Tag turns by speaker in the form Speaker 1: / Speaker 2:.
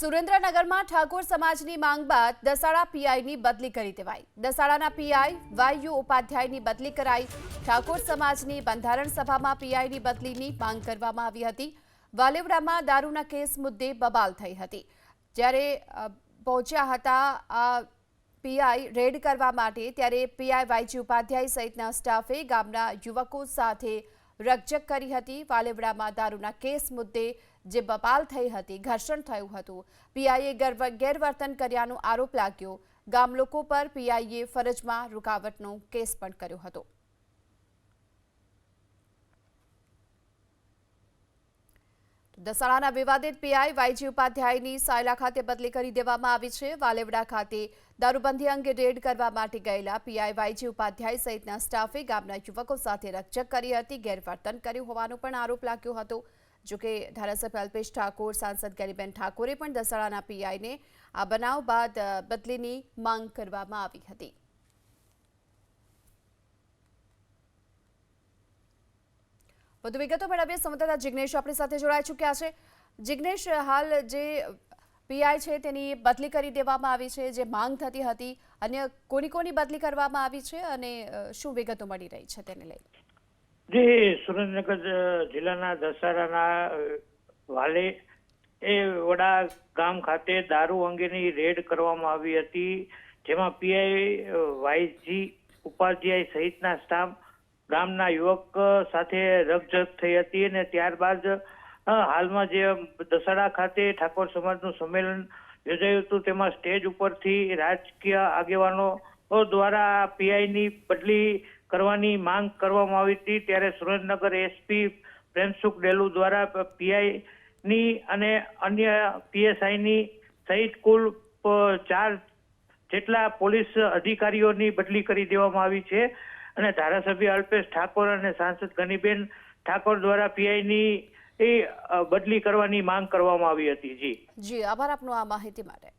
Speaker 1: સુરેન્દ્રનગરમાં ઠાકોર સમાજની માંગ બાદ દસાડા પીઆઈની બદલી કરી દેવાઈ. દસાડાના પીઆઈ વાયુ ઉપાધ્યાયની બદલી કરાઈ. ઠાકોર સમાજની બંધારણ સભામાં પીઆઈની બદલીની માંગ કરવામાં આવી હતી. વાલેવડામાં દારૂના કેસ મુદ્દે બબાલ થઈ હતી. જ્યારે પહોંચ્યા હતા આ પીઆઈ રેડ કરવા માટે, ત્યારે પીઆઈ વાયજી ઉપાધ્યાય સહિતના સ્ટાફે ગામના યુવકો સાથે રકઝક કરી હતી. વાલેવડામાં દારૂના કેસ મુદ્દે જે બપાલ થઈ હતી, ઘર્ષણ થયું હતું. પીઆઈએ ગેરવ- ગેરવર્તન કર્યાનો આરોપ લાગ્યો. ગામ લોકો પર પીઆઈએ ફરજમાં રૂકાવટનો કેસ પણ કર્યો હતો. દસાડાના વિવાદિત પીઆઈ વાયજી ઉપાધ્યાયની સાયલા ખાતે બદલી કરી દેવામાં આવી છે. વાલેવડા ખાતે દારૂબંધી અંગે રેડ કરવા માટે ગયેલા પીઆઈ વાયજી ઉપાધ્યાય સહિતના સ્ટાફે ગામના યુવકો સાથે રકઝક કરી હતી. ગેરવર્તન કર્યું હોવાનો પણ આરોપ લાગ્યો હતો. જોકે ધારાસભ્ય અલ્પેશ ઠાકોર, સાંસદ ગરીબેન ઠાકોરે પણ દસાડાના પીઆઈને આ બનાવ બાદ બદલીની માંગ કરવામાં આવી હતી. વધુ વિગતો મેળવીએ. સંવાદદાતા જિગ્નેશ આપણી સાથે જોડાઈ ચૂક્યા છે. જિગ્નેશ, હાલ જે પીઆઈ છે તેની બદલી કરી દેવામાં આવી છે, જે માંગ થતી હતી, અન્ય કોની કોની બદલી કરવામાં આવી છે અને શું વિગતો મળી રહી છે તેને લઈ?
Speaker 2: જે સુરેન્દ્રનગર જિલ્લાના દશહરાના વાલે એ વડા ગામ ખાતે દારૂ અંગેની રેડ કરવામાં આવી હતી, જેમાં પીઆઈ વાયજી ઉપાધ્યાય સહિતના સ્ટાફ ગામના યુવક સાથે રકઝક થઈ હતી અને ત્યારબાદ હાલમાં જે દસડા ખાતે ઠાકોર સમાજનું સંમેલન યોજાયું હતું, તેમાં સ્ટેજ ઉપરથી રાજકીય આગેવાનો દ્વારા પીઆઈની બદલી કરવાની માંગ કરવામાં આવી હતી. ત્યારે સુરેન્દ્રનગર એસપી પ્રેમસુખ ડેલુ દ્વારા પીઆઈની અને અન્ય પીએસઆઈની સહિત કુલ ચાર જેટલા પોલીસ અધિકારીઓની બદલી કરી દેવામાં આવી છે. અને ધારાસભ્ય અલ્પેશ ઠાકોર અને સાંસદ ગનીબેન ઠાકોર દ્વારા પીઆઈની એ, બદલી કરવાની માંગ કરવામાં આવી હતી. જી.
Speaker 1: જી આભાર આપનો આ માહિતી માટે.